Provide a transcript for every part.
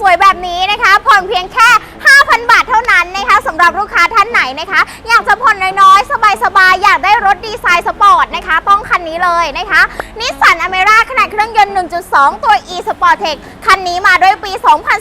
สวยแบบนี้นะคะผ่อนเพียงแค่ 5,000 บาทเท่านั้นนะคะสำหรับลูกค้าท่านไหนนะคะ อยากจะผ่อนน้อยๆ สบายๆ อยากได้รถดีไซน์สปอร์ตนะคะ ต้องคันนี้เลยนะคะนิสสันอเมร่าขนาดเครื่องยนต์ 1.2 ตัว e Sportec คันนี้มาด้วยปี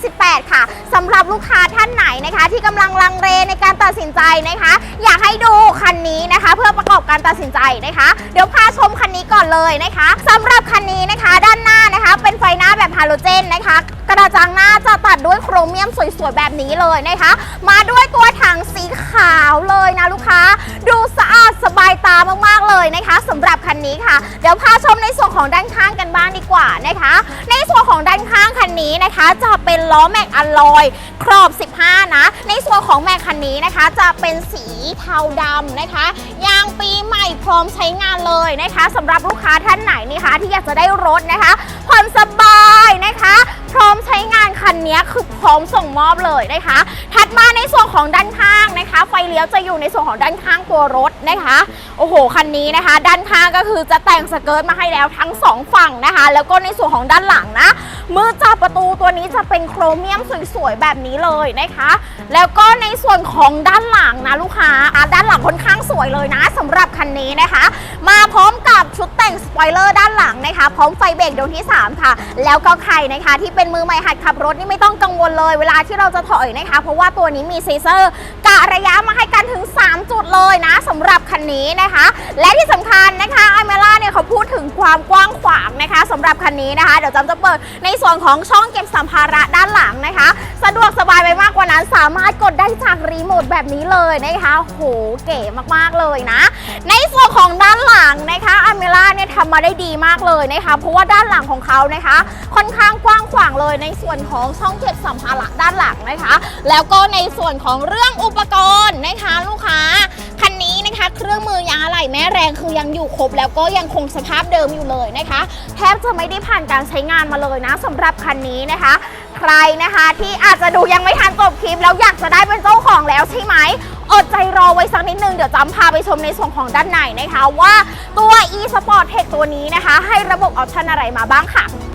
2018 ค่ะสำหรับลูกค้าท่านไหนนะคะ ที่กำลังลังเลในการตัดสินใจนะคะ อยากให้ดูคันนี้นะคะ เพื่อประกอบการตัดสินใจนะคะ เดี๋ยวพาชมคันนี้ก่อนเลยนะคะสำหรับคันนี้นะคะ ด้านหน้า เป็นไฟหน้าแบบฮาโลเจนนะคะ กระจังหน้าจะตัดด้วยโครเมียมสวยๆแบบนี้เลยนะคะ มาด้วยตัวถังสีขาวเลยนะลูกค้า ดูสะอาดสบายตามากๆเลยนะคะสำหรับคันนี้ค่ะ เดี๋ยวพาชมในส่วนของด้านข้างกันบ้างดีกว่านะคะ ในส่วนของด้านข้างคันนี้นะคะ จะเป็นล้อแม็กอลลอยครอบ 15 นะ ในส่วนของแม็กคันนี้นะคะ จะเป็นสีเทาดำนะคะ ยางปีใหม่ พร้อมใช้งานเลยนะคะสำหรับลูกค้าท่านไหนนะคะที่อยากจะได้รถนะคะผ่อนสบายนะคะ พร้อมใช้งานคันนี้คือพร้อมส่งมอบเลยนะคะ ถัดมาในส่วนของด้านข้างนะคะ ไฟเลี้ยวจะอยู่ในส่วนของด้านข้างตัวรถนะคะโอ้โหคันนี้นะคะ ด้านข้างก็คือจะแต่งสเกิร์ตมาให้แล้วทั้งสองฝั่งนะคะ แล้วก็ในส่วนของด้านหลังนะ มือจับประตูตัวนี้จะเป็นโครเมียมสวยๆแบบนี้เลยนะคะ แล้วก็ในส่วนของด้านหลังนะลูกค้าด้านหลังค่อนข้างสวยเลยนะสำหรับคันนี้นะคะ มาพร้อมกับชุดแต่งสปอยเลอร์ด้านหลังนะคะ พร้อมไฟเบรกดวงที่ 3 ค่ะ แล้วก็ใครนะคะที่เป็นมือใหม่หัดขับรถนี่ไม่ต้องกังวลเลย เวลาที่เราจะถอยนะคะ เพราะว่าตัวนี้มีเซเซอร์กะระยะมาให้กันถึง 3 จุดเลยนะสำหรับคันนี้นะคะ และที่สำคัญนะคะอเมล่าเนี่ยเขา ความกว้างขวางนะคะสำหรับคันนี้นะคะ เดี๋ยวจำจะเปิดในส่วนของช่องเก็บสัมภาระด้านหลังนะคะ สะดวกสบายไปมากกว่านั้น สามารถกดได้จากรีโมทแบบนี้เลยนะคะโหเก๋มากๆเลยนะ ในส่วนของด้านหลังนะคะอเมล่าเนี่ยทำมาได้ดีมากเลยนะคะ เพราะว่าด้านหลังของเขานะคะ ค่อนข้างกว้างขวางเลยในส่วนของช่องเก็บสัมภาระด้านหลังนะคะ แล้วก็ในส่วนของเรื่องอุปกรณ์นะคะ ลูกค้า คันนี้นะเครื่องมือยางอะไหล่แม่แรงคือยังอยู่ครบแล้วก็ยังคงสภาพเดิมอยู่เลยนะคะ แทบจะไม่ได้ผ่านการใช้งานมาเลยนะสำหรับคันนี้นะคะ ใครนะคะที่อาจจะดูยังไม่ทันจบคลิปแล้วอยากจะได้เป็นเจ้าของแล้วใช่ไหมอดใจรอไว้สักนิดนึงเดี๋ยวจำพาไปชมในส่วนของด้านในนะคะ ว่าตัว e Sport Tech ตัวนี้นะคะ ให้ระบบออปชันอะไรมาบ้างค่ะ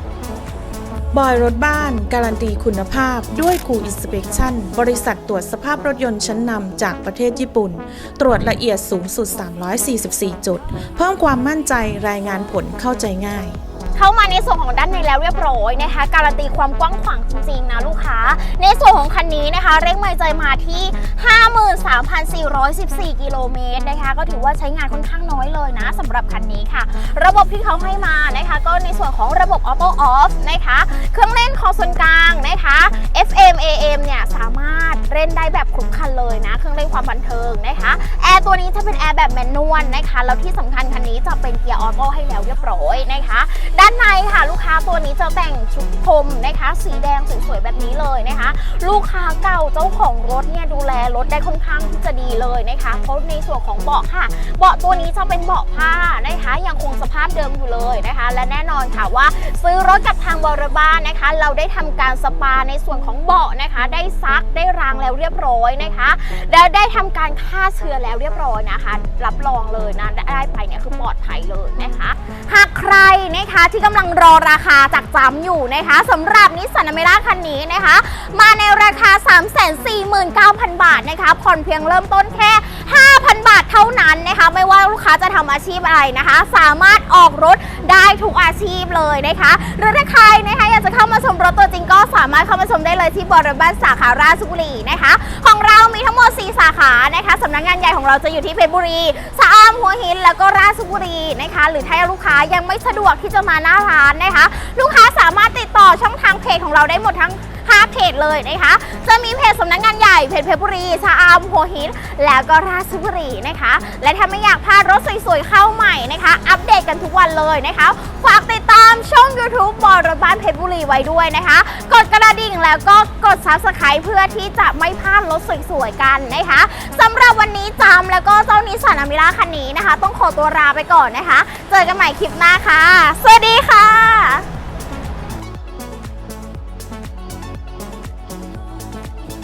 บอยรถบ้าน การันตีคุณภาพด้วยคูอินสเปกชั่นบริษัทตรวจสภาพรถยนต์ชั้นนำจากประเทศญี่ปุ่น ตรวจละเอียดสูงสุด 344 จุด เพิ่มความมั่นใจรายงานผลเข้าใจง่าย เข้ามาในส่วนของด้านในแล้วเรียบร้อยนะคะ การันตีความกว้างขวางจริงๆนะลูกค้า ในส่วนของคันนี้นะคะ เร่งไม่ใจมาที่ 53,414 กิโลเมตรนะคะ ก็ถือว่าใช้งานค่อนข้างน้อยเลยนะสำหรับคันนี้ค่ะ ระบบที่เขาให้มานะคะ ก็ในส่วนของระบบออโต้ออฟนะคะ เครื่องเล่นคอส่วนกลางนะคะ FM AM เนี่ยสามารถเล่นได้แบบครบคันเลยนะ เครื่องเล่นความบันเทิงนะคะแอร์ตัวนี้จะเป็นแอร์แบบแมนนวลนะคะแล้วที่สำคัญคันนี้จะเป็นเกียร์ออโต้ให้แล้วเรียบร้อยนะคะ ด้านในค่ะลูกค้าตัวนี้จะแต่งชุดพรมนะคะ สีแดงสวยๆแบบนี้เลยนะคะลูกค้าเก่าเจ้าของรถเนี่ยดูแลรถได้ค่อนข้างที่จะดีเลยนะคะเพราะในส่วนของเบาะค่ะ เบาะตัวนี้จะเป็นเบาะผ้านะคะ ยังคงสภาพเดิมอยู่เลยนะคะ และแน่นอนค่ะว่าซื้อรถกับทางบริบานนะคะ เราได้ทำการสปาในส่วนของเบาะนะคะ ได้ซักได้รางแล้วเรียบร้อยนะคะแล้วได้ทำการฆ่าเชื้อแล้วเรียบร้อยนะคะ รับรองเลยนะได้ไปเนี่ยคือปลอดภัยเลยนะคะ หากใครนะคะที่กำลังรอราคาจากจำอยู่นะคะสำหรับนิสสันอเมร่าคันนี้นะคะมาในราคา 349,000 บาทนะคะ ผ่อนเพียงเริ่มต้นแค่ 5,000 บาทเท่านั้นนะคะ ไม่ว่าลูกค้าจะทำอาชีพอะไรนะคะ สามารถออกรถได้ทุกอาชีพเลยนะคะ หรือถ้าใครนะคะอยากจะเข้ามาชมรถตัวจริงก็สามารถเข้ามาชมได้เลยที่บริเวณสาขาราชบุรีนะคะ ของเรามีทั้งหมด 4 สาขานะคะสำนักงานใหญ่ของเราจะอยู่ที่เพชรบุรีสะอามหัวหิน แล้วก็ราชบุรีนะคะ หรือถ้าลูกค้ายังไม่สะดวกที่จะมาหน้าร้านนะคะ ลูกค้าสามารถติดต่อช่องทางเพจของเราได้หมดทั้ง 5เพจเลยนะคะ จะมีเพจสำนักงานใหญ่เพจเพชรบุรีชะอามหัวหินแล้วก็ราชบุรีนะคะ และถ้าไม่อยากพลาดรถสวยๆเข้าใหม่นะคะ อัปเดตกันทุกวันเลยนะคะ ฝากติดตามช่อง YouTube บอรถบ้านเพชรบุรีไว้ด้วยนะคะ กดกระดิ่งแล้วก็กด Subscribe เพื่อที่จะไม่พลาดรถสวยๆกันนะคะสำหรับวันนี้จำแล้วก็เจ้านิสสันอเมร่าคันนี้นะคะ ต้องขอตัวลาไปก่อนนะคะ เจอกันใหม่คลิปหน้าค่ะ สวัสดีค่ะ